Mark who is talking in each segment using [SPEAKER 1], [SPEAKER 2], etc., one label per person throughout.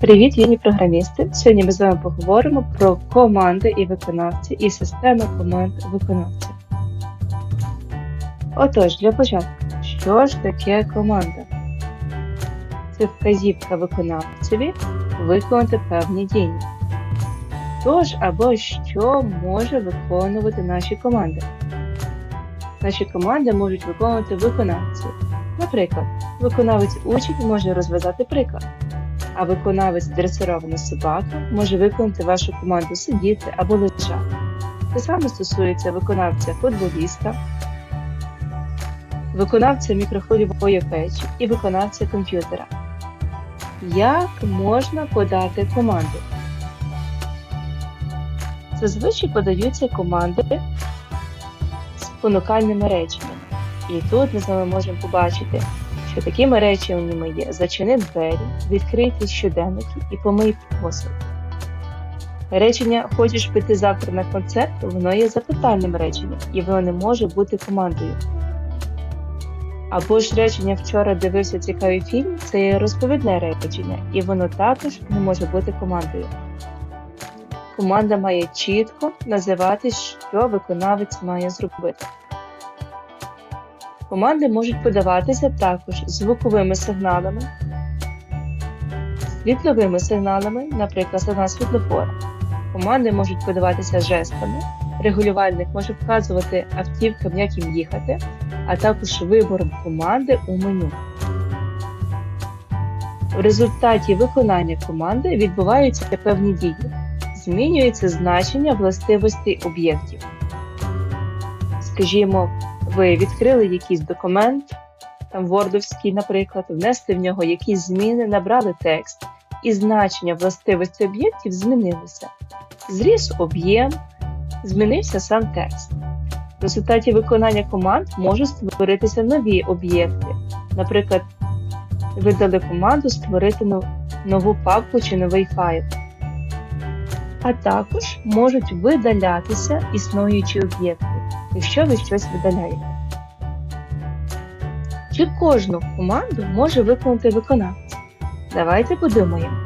[SPEAKER 1] Привіт, вільні програмісти! Сьогодні ми з вами поговоримо про команди і виконавці і системи команд виконавців. Отож, для початку, що ж таке команда? Це вказівка виконавцеві виконати певні дії. Тож або що може виконувати наші команди? Наші команди можуть виконувати виконавці. Наприклад, виконавець учень може розв'язати приклад а виконавець дресирована собака може виконати вашу команду сидіти або лежати. Те саме стосується виконавця футболіста, виконавця мікрохвильової печі і виконавця комп'ютера. Як можна подати команди? Зазвичай подаються команди з понукальними реченнями. І тут ми з вами можемо побачити, що такими реченнями є зачини двері, відкрийте щоденники і помий посуд. Речення Хочеш піти завтра на концерт, воно є запитальним реченням, і воно не може бути командою. Або ж речення вчора дивився цікавий фільм це є розповідне речення, і воно також не може бути командою. Команда має чітко називати, що виконавець має зробити. Команди можуть подаватися також звуковими сигналами, світловими сигналами, наприклад, сигнал світлофора. Команди можуть подаватися жестами, регулювальник може вказувати автівкам, як їм їхати, а також вибором команди у меню. В результаті виконання команди відбуваються певні дії. Змінюється значення властивостей об'єктів. Скажімо, ви відкрили якийсь документ, там Wordовський, наприклад, внесли в нього якісь зміни, набрали текст, і значення властивості об'єктів змінилися. Зріс об'єм, змінився сам текст. В результаті виконання команд можуть створитися нові об'єкти. Наприклад, ви дали команду створити нову папку чи новий файл. А також можуть видалятися існуючі об'єкти якщо ви щось видаляєте. Чи кожну команду може виконати виконавець? Давайте подумаємо.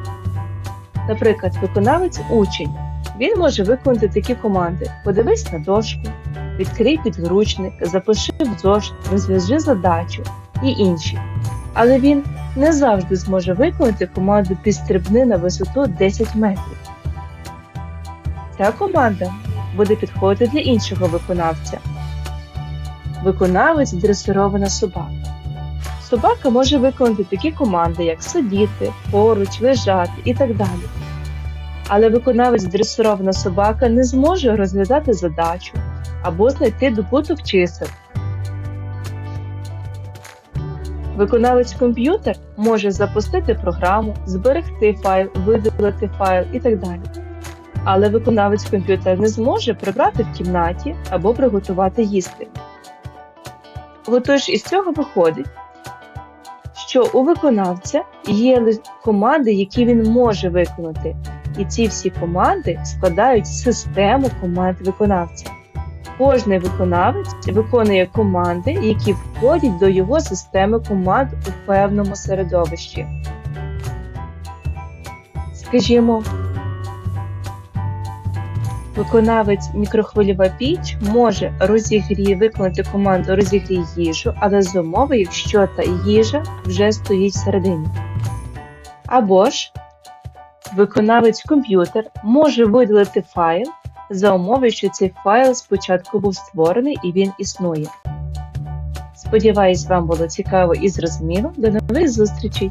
[SPEAKER 1] Наприклад, виконавець учень. Він може виконати такі команди: подивись на дошку, відкрий підручник, запиши в зошит, розв'яжи задачу і інші. Але він не завжди зможе виконати команду підстрибни на висоту 10 метрів. Ця команда буде підходити для іншого виконавця. Виконавець дресирована собака. Собака може виконати такі команди, як сидіти, поруч, лежати і так далі. Але виконавець дресирована собака не зможе розв'язати задачу або знайти добуток чисел. Виконавець комп'ютер може запустити програму, зберегти файл, видалити файл і так далі але виконавець комп'ютер не зможе прибрати в кімнаті або приготувати їсти. Отож, із цього виходить, що у виконавця є команди, які він може виконати, і ці всі команди складають систему команд виконавця. Кожний виконавець виконує команди, які входять до його системи команд у певному середовищі. Скажімо, Виконавець мікрохвильова піч може розігрі, виконати команду розігрій їжу, але з умови, якщо та їжа вже стоїть всередині. Або ж виконавець комп'ютер може видалити файл за умови, що цей файл спочатку був створений і він існує. Сподіваюсь, вам було цікаво і зрозуміло. До нових зустрічей!